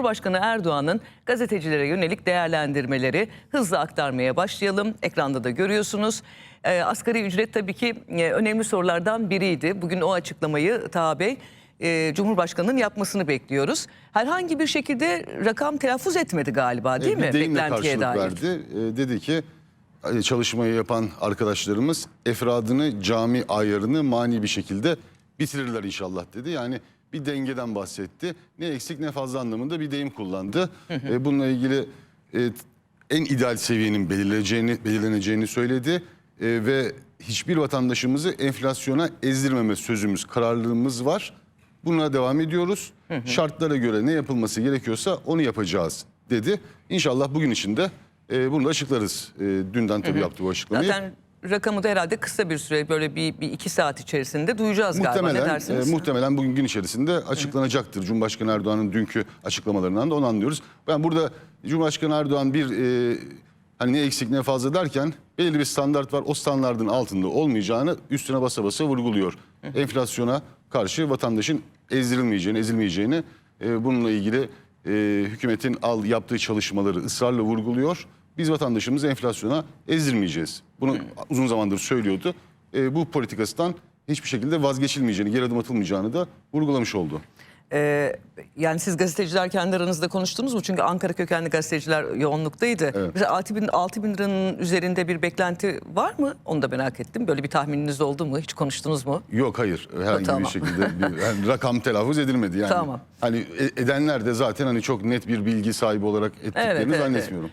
Cumhurbaşkanı Erdoğan'ın gazetecilere yönelik değerlendirmeleri hızla aktarmaya başlayalım. Ekranda da görüyorsunuz. Ee, asgari ücret tabii ki e, önemli sorulardan biriydi. Bugün o açıklamayı Taha Bey e, Cumhurbaşkanı'nın yapmasını bekliyoruz. Herhangi bir şekilde rakam telaffuz etmedi galiba değil E, mi? Beklentiye dair. verdi. E, dedi ki e, çalışmayı yapan arkadaşlarımız efradını, cami ayarını mani bir şekilde bitirirler inşallah dedi. Yani bir dengeden bahsetti. Ne eksik ne fazla anlamında bir deyim kullandı. E, bununla ilgili e, en ideal seviyenin belirleneceğini, belirleneceğini söyledi. E, ve hiçbir vatandaşımızı enflasyona ezdirmeme sözümüz, kararlılığımız var. Buna devam ediyoruz. Şartlara göre ne yapılması gerekiyorsa onu yapacağız dedi. İnşallah bugün içinde e, bunu da açıklarız. E, dünden tabii yaptı bu açıklamayı. Zaten rakamı da herhalde kısa bir süre böyle bir, bir iki saat içerisinde duyacağız galiba. Ne Muhtemelen, dersiniz? e, muhtemelen bugün gün içerisinde açıklanacaktır. Cumhurbaşkanı Erdoğan'ın dünkü açıklamalarından da onu anlıyoruz. Ben burada Cumhurbaşkanı Erdoğan bir e, hani ne eksik ne fazla derken belirli bir standart var. O standartın altında olmayacağını üstüne basa basa vurguluyor. Enflasyona karşı vatandaşın ezdirilmeyeceğini, ezilmeyeceğini e, bununla ilgili e, hükümetin al yaptığı çalışmaları ısrarla vurguluyor. Biz vatandaşımızı enflasyona ezdirmeyeceğiz. Bunu uzun zamandır söylüyordu. E, bu politikasından hiçbir şekilde vazgeçilmeyeceğini, geri adım atılmayacağını da vurgulamış oldu. Ee, yani siz gazeteciler kendi aranızda konuştunuz mu? Çünkü Ankara kökenli gazeteciler yoğunluktaydı. Evet. Mesela 6 bin, 6 bin liranın üzerinde bir beklenti var mı? Onu da merak ettim. Böyle bir tahmininiz oldu mu? Hiç konuştunuz mu? Yok hayır herhangi Tamam. bir şekilde bir yani rakam telaffuz edilmedi yani. Tamam. Hani e- edenler de zaten hani çok net bir bilgi sahibi olarak ettiklerini Evet, evet, zannetmiyorum.